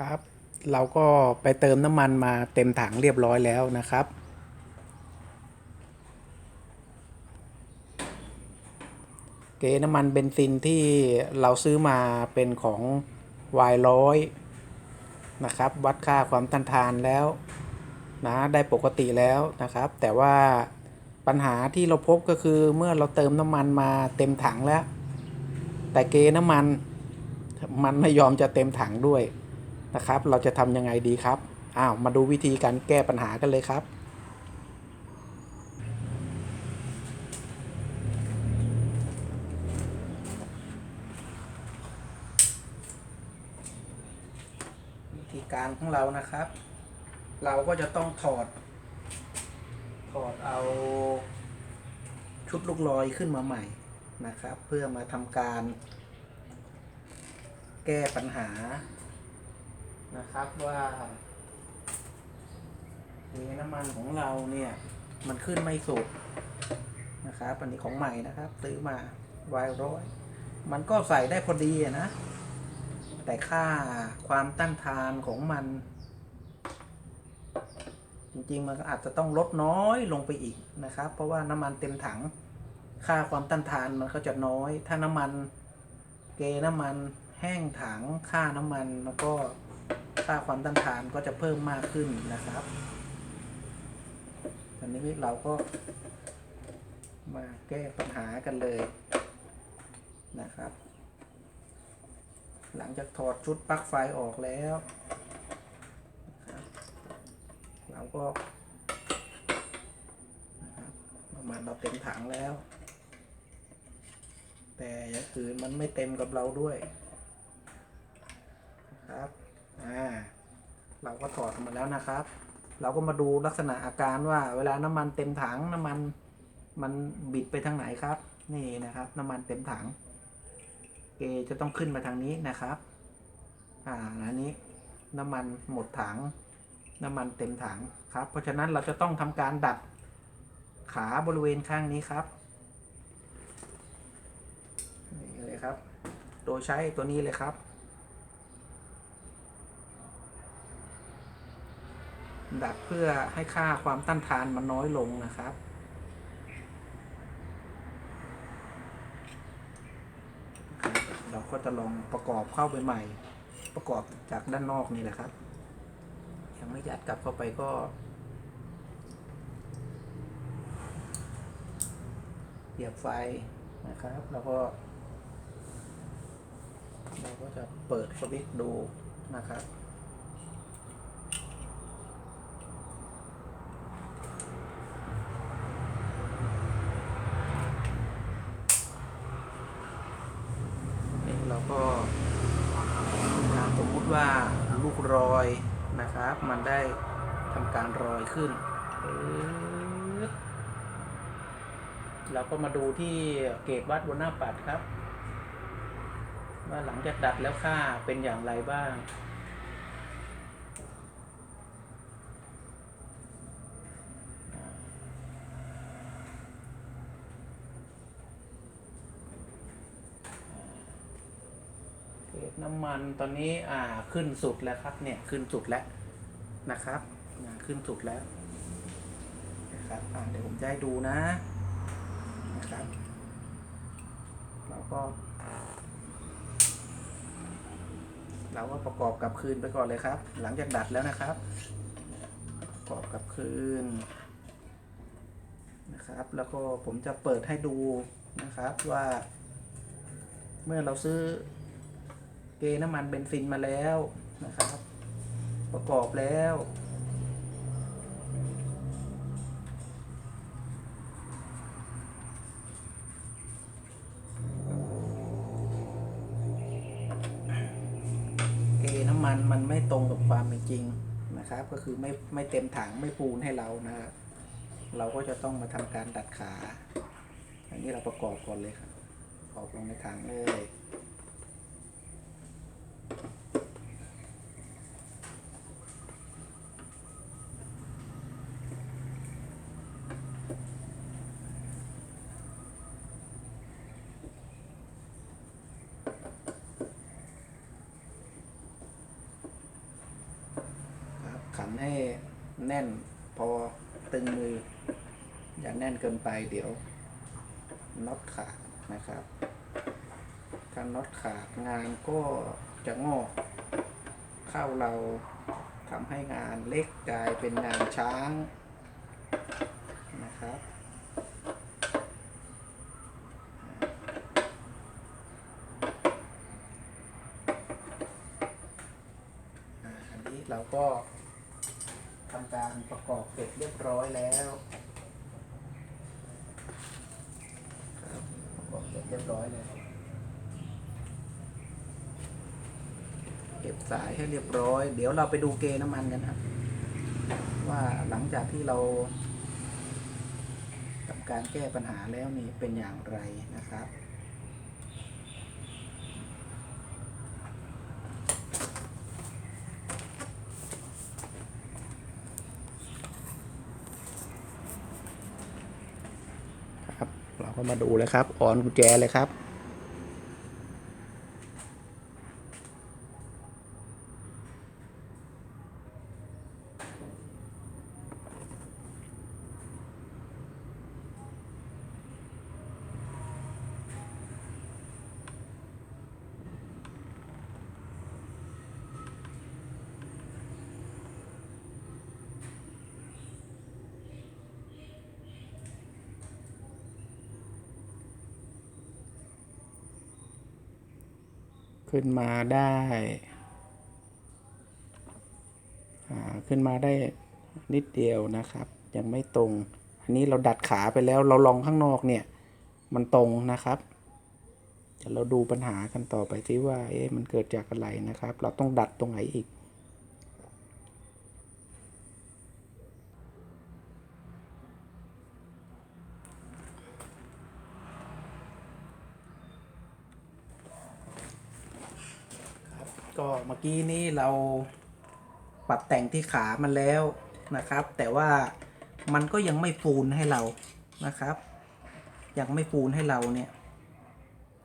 ครับ เราก็ไปเติมน้ำมันมาเต็มถังเรียบร้อยแล้วนะครับ เกน้ำมันเบนซินที่เราซื้อมาเป็นของวายร้อยนะครับ วัดค่าความต้านทานแล้วนะได้ปกติแล้วนะครับ แต่ว่าปัญหาที่เราพบก็คือเมื่อเราเติมน้ำมันมาเต็มถังแล้ว แต่เกน้ำมันมันไม่ยอมจะเต็มถังด้วย นะครับ เราจะทำยังไงดีครับอ้าวมาดูวิธีการแก้ปัญหากันเลยครับวิธีการของเรานะครับ เราก็จะต้องถอด ถอดเอาชุดลูกลอยขึ้นมาใหม่นะครับ เพื่อมาทำการแก้ปัญหา นะครับว่าเทน้ำมันของเราเนี่ย มันขึ้นไม่สุดนะครับอันนี้ของใหม่นะครับซื้อมาวายร้อยมันก็ใส่ได้พอดีอะนะ แต่ค่าความต้านทานของมัน จริงๆมันก็อาจจะต้องลดน้อยลงไปอีกนะครับ เพราะว่าน้ำมันเต็มถัง ค่าความต้านทานมันก็จะน้อย ถ้าน้ำมันเกน้ำมันแห้งถังค่าน้ำมันมันก็ ค่าความต้านทานก็จะเพิ่มมากขึ้นนะครับตอนนี้เราก็มาแก้ปัญหากันเลยนะครับ หลังจากถอดชุดปลั๊กไฟออกแล้ว เราก็ประมาณเราเต็มถังแล้ว แต่อย่างอื่นมันไม่เต็มกับเราด้วยนะครับอ่า เราก็ถอดออกมาแล้วนะครับ เราก็มาดูลักษณะอาการว่าเวลาน้ำมันเต็มถังน้ำมันมันบิดไปทางไหนครับ นี่นะครับ น้ำมันเต็มถัง เกจะต้องขึ้นมาทางนี้นะครับ อ่าอันนี้น้ำมันหมดถัง น้ำมันเต็มถังครับ เพราะฉะนั้นเราจะต้องทำการดัดขาบริเวณข้างนี้ครับนี่เลยครับ โดยใช้ตัวนี้เลยครับ ดัดเพื่อให้ค่าความต้านทานมันน้อยลงนะครับ เราก็จะลองประกอบเข้าไปใหม่ ประกอบจากด้านนอกนี่แหละครับ ยังไม่ยัดกลับเข้าไปก็เสียบไฟนะครับ แล้วก็ เราก็จะเปิดสวิตช์ดูนะครับ นี่เราก็ถ้าสมมุติว่าลูกรอยนะครับ มันได้ทำการรอย ขึ้น เราก็มาดูที่เกจวัดบนหน้าปัดครับ ว่าหลังจากดัดแล้วค่าเป็นอย่างไรบ้างเกรดน้ำมันตอนนี้อ่าขึ้นสุดแล้วครับเนี่ยขึ้นสุดแล้วนะครับ ขึ้นสุดแล้วนะครับเดี๋ยวผมจะให้ดูนะนะครับเราก็ เราก็ประกอบกับคืนไปก่อนเลยครับ หลังจากดัดแล้วนะครับ ประกอบกับคืนนะครับ แล้วก็ผมจะเปิดให้ดูนะครับว่า เมื่อเราซื้อเกน้ำมันเบนซินมาแล้วนะครับ ประกอบแล้ว น้ำมันมันไม่ตรงกับความเป็นจริงนะครับ ก็คือไม่ไม่เต็มถังไม่ปูนให้เรานะครับเราก็จะต้องมาทำการดัดขา อันนี้เราประกอบก่อนเลยครับประกอบลงในถังเลย ค นให้แน่นพอตึงมือ อย่าแน่นเกินไปเดี๋ยวน็อตขาดนะครับ ถ้าน็อตขาดงานก็จะงอกเข้าเราทำให้งานเล็กกลายเป็นงานช้างนะครับอันนี้เราก็ ทำการประกอบเสร็จเรียบร้อยแล้วประกอบเสร็จเรียบร้อยแล้วเก็บสายให้เรียบร้อย เดี๋ยวเราไปดูเกน้ำมันกันครับ ว่าหลังจากที่เราทำการแก้ปัญหาแล้วนี่เป็นอย่างไรนะครับ มาดูเลยครับออนกุญแจเลยครับ ขึ้นมาได้อ่าขึ้นมาได้นิดเดียวนะครับ ยังไม่ตรง อันนี้เราดัดขาไปแล้วเราลองข้างนอกเนี่ย มันตรงนะครับเดี๋ยวเราดูปัญหากันต่อไปที่ว่าเอ๊ะมันเกิดจากอะไรนะครับ เราต้องดัดตรงไหนอีก ก็เมื่อกี้นี้เราปรับแต่งที่ขามันแล้วนะครับ แต่ว่ามันก็ยังไม่ฟูนให้เรานะครับ ยังไม่ฟูนให้เราเนี่ย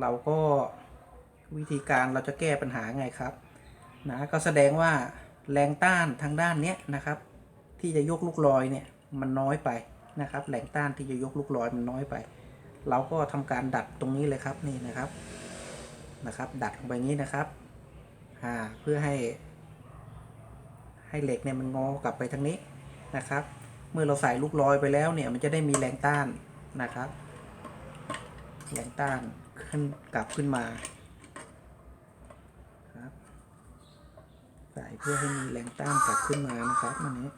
เราก็วิธีการเราจะแก้ปัญหาไงครับนะก็แสดงว่าแรงต้านทางด้านเนี้ยนะครับ ที่จะยกลูกลอยเนี่ยมันน้อยไปนะครับ แรงต้านที่จะยกลูกลอยมันน้อยไป เราก็ทำการดัดตรงนี้เลยครับนี่นะครับนะครับ ดัดลงไปงี้นะครับ อ่าเพื่อให้ ให้เหล็กเนี่ยมันงอกลับไปทางนี้นะครับ เมื่อเราใส่ลูกลอยไปแล้วเนี่ยมันจะได้มีแรงต้านนะครับ แรงต้านขึ้นกลับขึ้นมาครับใส่เพื่อให้มีแรงต้านกลับขึ้นมานะครับอันนี้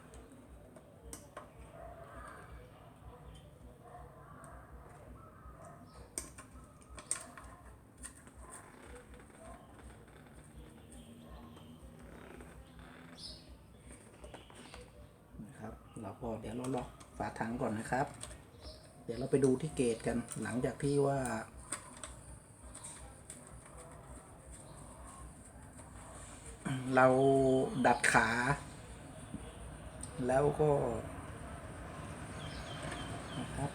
นะครับเรา ก็เดี๋ยวเราล็อกฝาถังก่อนนะครับ เดี๋ยวเราไปดูที่เกตกันหลังจากที่ว่า เราดัดขา แล้วก็นะครับ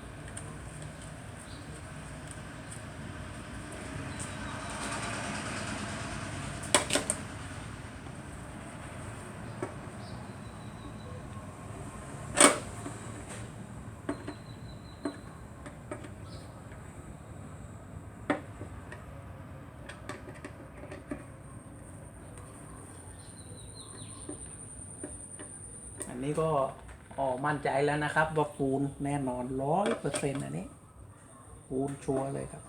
นนี้ก็ออกมั่นใจแล้วนะครับ ว่าปูนแน่นอนร้อยเปอร์เซ็นต์อันนี้ปูนชัวร์เลยครับ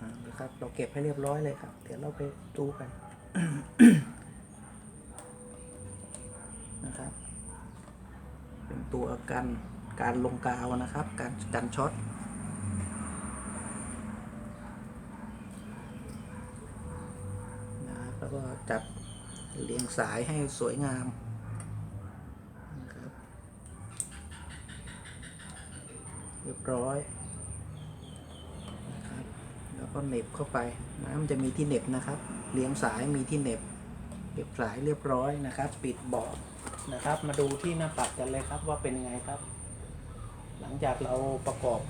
อ่า นะครับ เราเก็บให้เรียบร้อยเลยครับ เดี๋ยวเราไปดูกันนะครับ เป็นตัวกันการลงกาวนะครับ การกันช็อตนะครับแล้วก็จัดเรียงสายให้สวยงามนะครับเรียบร้อย ก็เน็บเข้าไปนะมันจะมีที่เน็บนะครับเรียงสายมีที่เน็บเก็บสายเรียบร้อยนะครับ ปิดเบาะนะครับ มาดูที่หน้าปัดกันเลยครับว่าเป็นยังไงครับ หลังจากเราประกอบ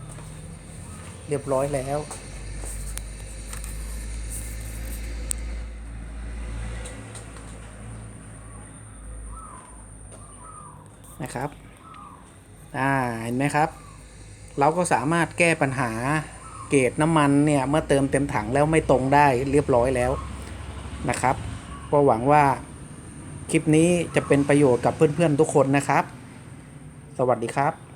เรียบร้อยแล้วนะครับ อ่า เห็นไหมครับ เราก็สามารถแก้ปัญหา เกจน้ำมันเนี่ยเมื่อเติมเต็มถังแล้วไม่ตรงได้เรียบร้อยแล้วนะครับ ก็หวังว่าคลิปนี้จะเป็นประโยชน์กับเพื่อนๆทุกคนนะครับ สวัสดีครับ